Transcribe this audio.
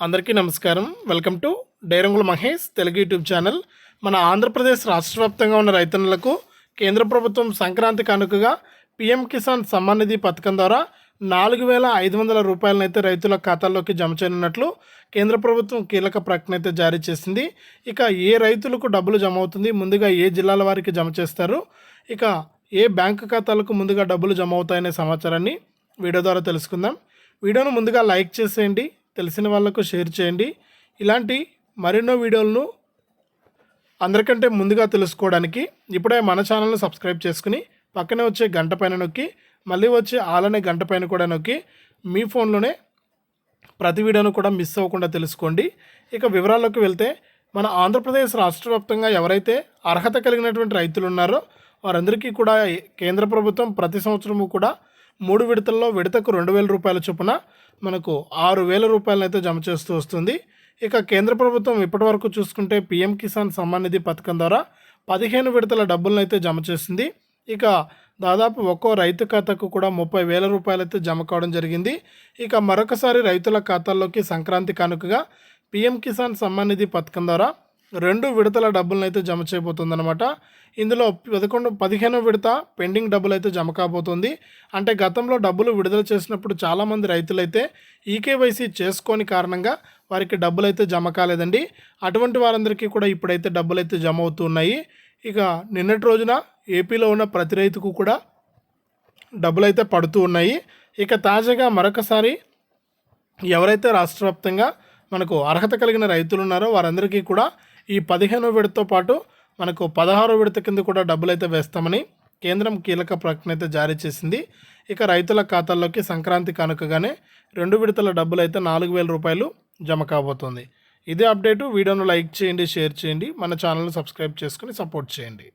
అందరికీ నమస్కారం. Welcome to డైరంగుల Mahesh Telugu YouTube channel. మన ఆంధ్రప్రదేశ్ రాష్ట్ర వ్యాప్తంగా ఉన్న రైతన్నులకు కేంద్ర ప్రభుత్వం సంక్రాంతి కానుకగా పిఎం కిసాన్ సమ్మాన్ నిధి పథకం ద్వారా నాలుగు వేల ఐదు వందల రూపాయలనైతే రైతుల ఖాతాల్లోకి జమ చేయనున్నట్లు కేంద్ర ప్రభుత్వం కీలక ప్రకటన అయితే జారీ చేసింది. ఇక ఏ రైతులకు డబ్బులు జమ అవుతుంది ముందుగా ఏ జిల్లాల వారికి జమ చేస్తారు ఇక ఏ బ్యాంకు ఖాతాలకు ముందుగా డబ్బులు జమ అవుతాయనే సమాచారాన్ని వీడియో ద్వారా తెలుసుకుందాం. వీడియోను ముందుగా లైక్ చేసేయండి. తెలిసిన వాళ్ళకు షేర్ చేయండి. ఇలాంటి మరెన్నో వీడియోలను అందరికంటే ముందుగా తెలుసుకోవడానికి ఇప్పుడే మన ఛానల్ని సబ్స్క్రైబ్ చేసుకుని పక్కనే వచ్చే గంట పైన నొక్కి మళ్ళీ వచ్చే ఆలనే గంట పైన కూడా నొక్కి మీ ఫోన్లోనే ప్రతి వీడియోను కూడా మిస్ అవ్వకుండా తెలుసుకోండి. ఇక వివరాల్లోకి వెళ్తే మన ఆంధ్రప్రదేశ్ రాష్ట్ర వ్యాప్తంగా ఎవరైతే అర్హత కలిగినటువంటి రైతులు ఉన్నారో వారందరికీ కూడా కేంద్ర ప్రభుత్వం ప్రతి సంవత్సరము కూడా మూడు విడతల్లో విడతకు రెండు వేల రూపాయల చొప్పున మనకు ఆరు వేల రూపాయలనైతే జమ చేస్తూ వస్తుంది. ఇక కేంద్ర ప్రభుత్వం ఇప్పటివరకు చూసుకుంటే పీఎం కిసాన్ సమ్మాన్ నిధి పథకం ద్వారా పదిహేను విడతల డబ్బులను అయితే జమ చేసింది. ఇక దాదాపు ఒక్కో రైతు ఖాతాకు కూడా ముప్పై వేల రూపాయలైతే జమ కావడం జరిగింది. ఇక మరొకసారి రైతుల ఖాతాల్లోకి సంక్రాంతి కానుకగా పీఎం కిసాన్ సమ్మాన్ నిధి పథకం ద్వారా రెండు విడతల డబ్బులను అయితే జమ చేయబోతుందన్నమాట. ఇందులో పదకొండు పదిహేను విడత పెండింగ్ డబ్బులు అయితే జమ కాబోతుంది. అంటే గతంలో డబ్బులు విడుదల చేసినప్పుడు చాలామంది రైతులైతే ఈకేవైసీ చేసుకోని కారణంగా వారికి డబ్బులు అయితే జమ కాలేదండి. అటువంటి వారందరికీ కూడా ఇప్పుడైతే డబ్బులు అయితే జమ అవుతున్నాయి. ఇక నిన్నటి రోజున ఏపీలో ఉన్న ప్రతి రైతుకు కూడా డబ్బులు అయితే పడుతూ ఉన్నాయి. ఇక తాజాగా మరొకసారి ఎవరైతే రాష్ట్ర వ్యాప్తంగా మనకు అర్హత కలిగిన రైతులు ఉన్నారో వారందరికీ కూడా ఈ పదిహేనో విడతతో పాటు మనకు పదహారో విడత కింద కూడా డబ్బులు అయితే వేస్తామని కేంద్రం కీలక ప్రకటన అయితే జారీ చేసింది. ఇక రైతుల ఖాతాల్లోకి సంక్రాంతి కానుకగానే రెండు విడతల డబ్బులు అయితే నాలుగు వేల రూపాయలు జమ కాబోతుంది. ఇదే అప్డేటు. వీడియోను లైక్ చేయండి షేర్ చేయండి. మన ఛానల్ని సబ్స్క్రైబ్ చేసుకుని సపోర్ట్ చేయండి.